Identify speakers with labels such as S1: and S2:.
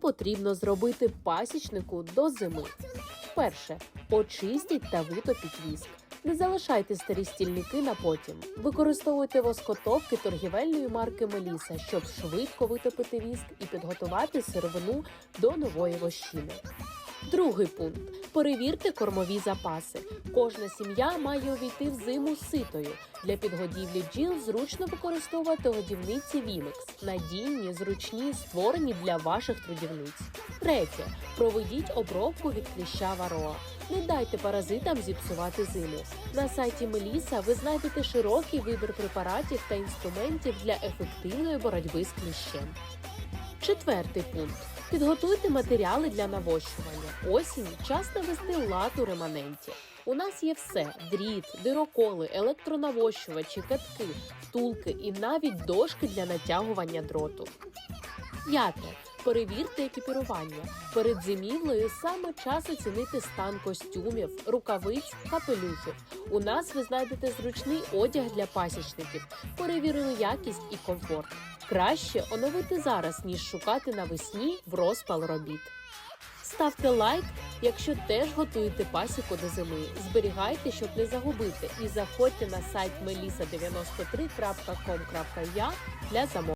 S1: потрібно зробити пасічнику до зими? Перше. Очистіть та витопіть віск. Не залишайте старі стільники на потім. Використовуйте воскотовки торгівельної марки Меліса, щоб швидко витопити віск і підготувати сировину до нової вощини. Другий пункт: перевірте кормові запаси. Кожна сім'я має увійти в зиму ситою. Для підгодівлі бджіл зручно використовувати годівниці Вімекс, надійні, зручні, створені для ваших трудівниць. Третє. Проведіть обробку від кліща вароа. Не дайте паразитам зіпсувати зиму. На сайті Меліса ви знайдете широкий вибір препаратів та інструментів для ефективної боротьби з кліщем. Четвертий пункт. Підготуйте матеріали для навощування. Осінь час навести лад у реманенті. У нас є все: дріт, дироколи, електронавощувачі, катки, втулки і навіть дошки для натягування дроту. П'яте. Перевірте екіпірування. Перед зимівлею саме час оцінити стан костюмів, рукавиць, капелюхів. У нас ви знайдете зручний одяг для пасічників, перевірили якість і комфорт. Краще оновити зараз, ніж шукати навесні в розпал робіт. Ставте лайк, якщо теж готуєте пасіку до зими. Зберігайте, щоб не загубити, і заходьте на сайт melisa93.com.ua для замовлення.